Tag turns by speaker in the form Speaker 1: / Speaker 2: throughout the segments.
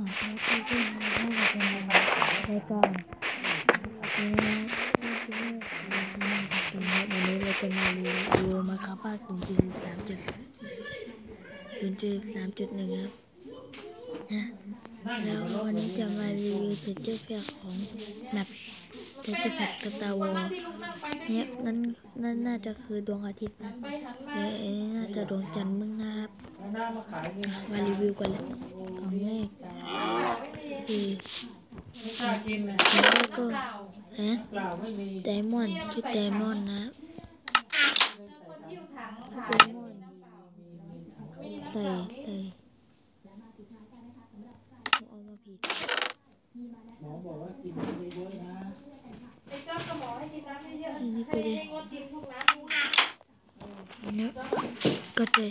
Speaker 1: อแล้วก็เพื่อนให้เป็นรายการวันนี้วันนี้เราจะมารีวิวมาครับภาศูนย์จุดสามจุดศูนย์จุดสามจุดหนึ่งครับนะแล้ววันนี้จะมารีวิวเทเจอร์แพคของแมป เทเจอร์แพคสตาร์วอลเนี่ยนั่นนั่นน่าจะคือดวงอาทิตย์นะแต่อันนี้น่าจะดวงจันทร์มึงนะครับมารีวิวกันเลยกล่องแรกคือ
Speaker 2: น่ากินนะ
Speaker 1: แล้วก็แอน
Speaker 2: เปล่าไม่มี
Speaker 1: ไดมอนด์ชุดไดมอนด์นะไดมอนด์ใส่ใส่เอามาผิด
Speaker 2: หมอบอกว่ากินเยอะๆนะ
Speaker 3: ไอ้เจ้าก็บอกให้กินน้ำเยอะ
Speaker 1: อันนี้
Speaker 3: ๆ
Speaker 1: ก็
Speaker 3: ให้
Speaker 1: ได้
Speaker 3: ให้งดกินพวกน้ำมูนะ
Speaker 1: นะก็จะ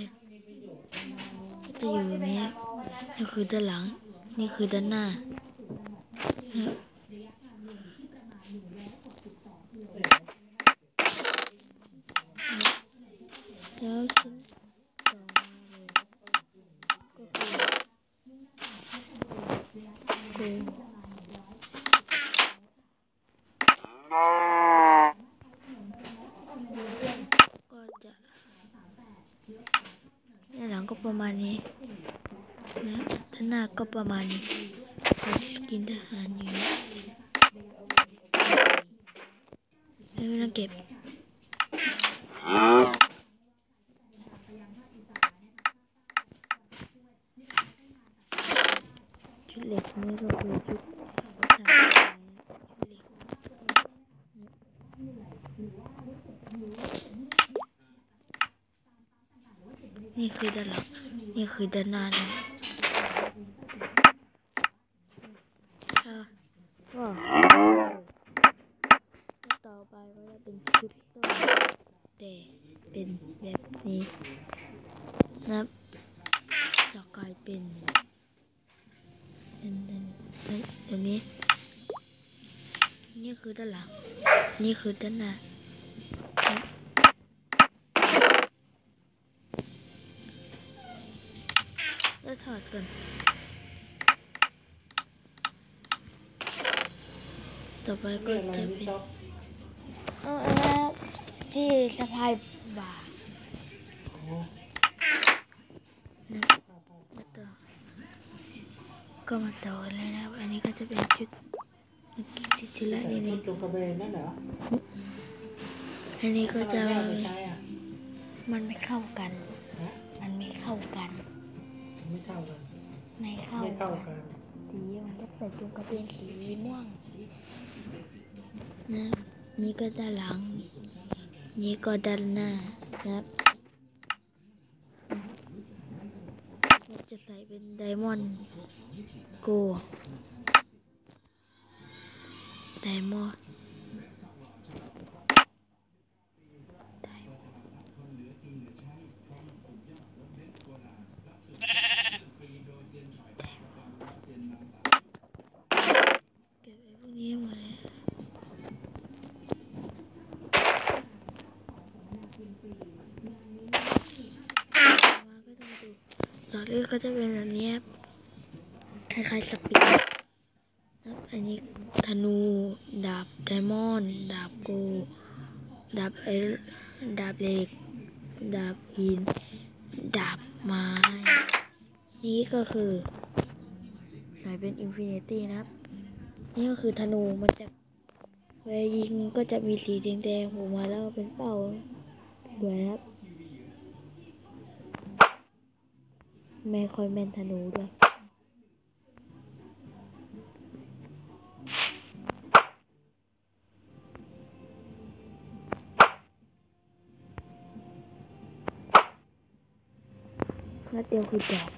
Speaker 1: ก็จะอยู่แบบนี้นี่คือด้านหลัง นี่คือด้านหน้านะแล้วชิ้นต่อมาเลยก็คือคือ ก็จะด้านหลังก็ประมาณนี้นะด้านหน้าก็ประมาณนี้ก็กินทหารอยู่แล้วเวลาเก็บ ชุดเหล็กนี่ก็คือชุดทหารชุดเหล็ก นี่คือด้านหลัง นี่คือด้านหน้านะต่อไปก็จะเป็นชุดต้นแต่เป็นแบบนี้นะจะกลายเป็นเป็นเป็นเป็นแบบนี้ นี่คือด้านหลัง นี่คือด้านหน้า แล้วถอดก่อน ต่อไปก็
Speaker 2: เรื่องอะไร
Speaker 1: จะ
Speaker 2: ที่
Speaker 1: เป็น
Speaker 2: ชอบ
Speaker 1: เอาอันนั้นที่สะพายบ่า
Speaker 2: โอ้
Speaker 1: นะมาต่อก็มาต่อกันเลยนะครับ อันนี้ก็จะเป็นชุดเมื่อกี้ที่ชุดแรกนี่
Speaker 2: ชุ
Speaker 1: นี่
Speaker 2: ดจงกระเบนนั่นเหรอ
Speaker 1: อันนี้ก็จะ
Speaker 2: ทำไมแม่ไม่ใช้อะ
Speaker 1: มันไม่เข้ากัน
Speaker 2: ฮะ
Speaker 1: มันไม่เข้ากัน
Speaker 2: ไม่เข้ากัน
Speaker 1: ไม่เข้า
Speaker 2: ไม่เข้า
Speaker 1: กัน
Speaker 2: กัน
Speaker 1: สีมันจะใส่จุงกระเบนสีม่วงนะนี่ก็ด้านหลัง นี่ก็ด้านหน้านะครับเราจะใส่เป็นไดมอนด์โกไดมอนด์เก็บไอ้พวกนี้หมดเลยมาก็ต้องดูหลอด เลือดก็จะเป็นแบบนี้ครับคล้ายๆสปินครับอันนี้ธนู ดาบไดมอนด์ดาบโก ดาบไอดาบเหล็ก ดาบหิน ดาบไม้ นี่ก็คือใส่เป็นอินฟินิตี้นะครับ นี่ก็คือธนูมันจะเวลายิงก็จะมีสีแดงๆโผล่มาแล้วเป็นเป้าสวยครับ ไม่ค่อยแม่นธนูด้วยแล้วเดียวคือดอก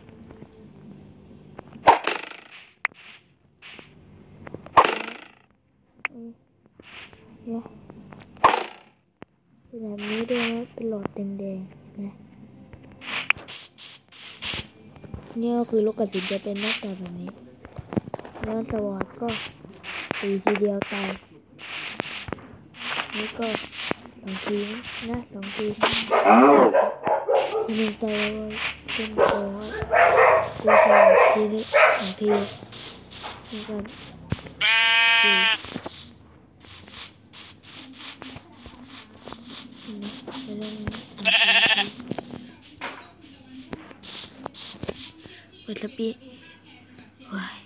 Speaker 1: อืมเนี่ยแบบนี้ด้วยนะเป็นหลอดแดงๆนะ นี่ก็คือลูกกระสุนจะเป็นหน้าตาแบบนี้ แล้วสวอตก็ตีทีเดียวตาย นี่ก็สองทีนะสองทีทีหนึ่งตายแล้วก็เป็นตัวตัวสองทีทีนี้สองทีนี่ก็ ปิดสปีว้าย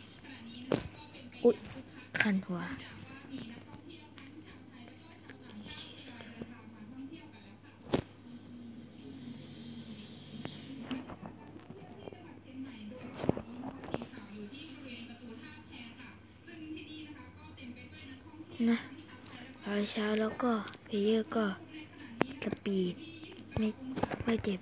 Speaker 1: อุ๊ยคันหัวนะรอยเช้าแล้วก็เพเยอร์ก็สปีดไม่ไม่เจ็บ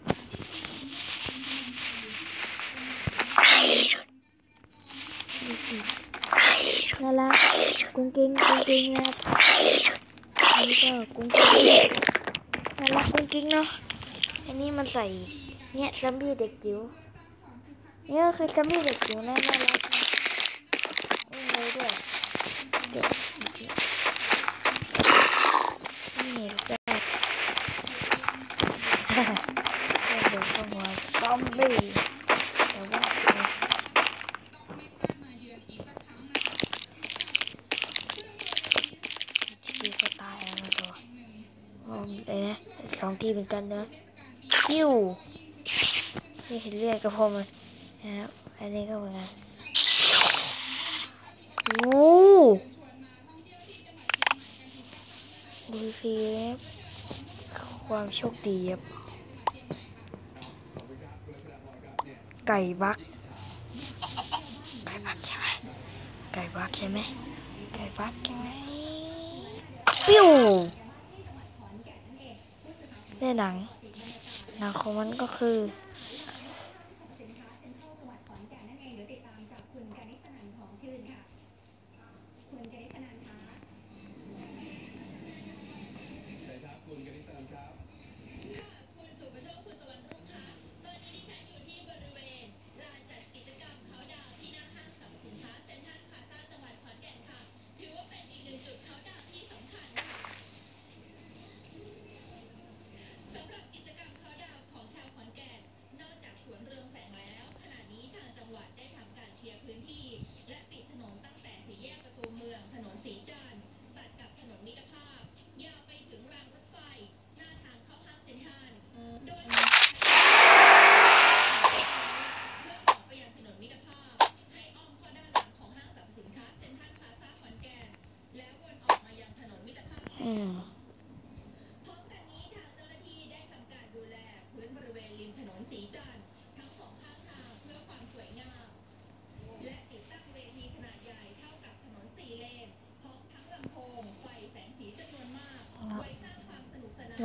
Speaker 1: น่ารักกุ้งกิ้งกุ้งกิ้งนะครับอันนี้ก็กุ้งกิ้งน่ารักกุ้งกิ้งเนาะอันนี้มันใส่เนี่ยจัมบี้เด็กจิ๋วเนี่ยก็คือจัมบี้เด็กจิ๋วนะน่ารักนะอุ้มเลยด้วยเดี๋ยวนี่ก็เดี๋ยวเข้ามาซอมบี้แต่ว่าทีก็ตายแล้วนะตัวอ๋อเอ๊ะ สองทีเหมือนกันนะคิวนี่เห็นเลือดกระพรมมันนะครับอันนี้ก็เหมือนกันโอ้ดูสิครับความโชคดีครับไก่บักไก่บักใช่ไหมไก่บักใช่ไหมไก่บักใช่ไหมปิ้ว ในหนังหนังของมันก็คือ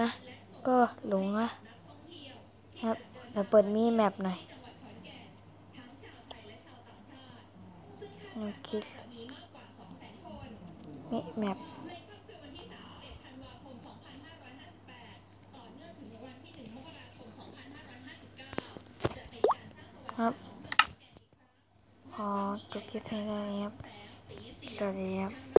Speaker 1: นะก็หลงนะครับเดี๋ยวเปิดมีแมปหน่อยโอเคมีแมป ครับพอจบคลิปเพลงนี้ครับ สวัสดีครับ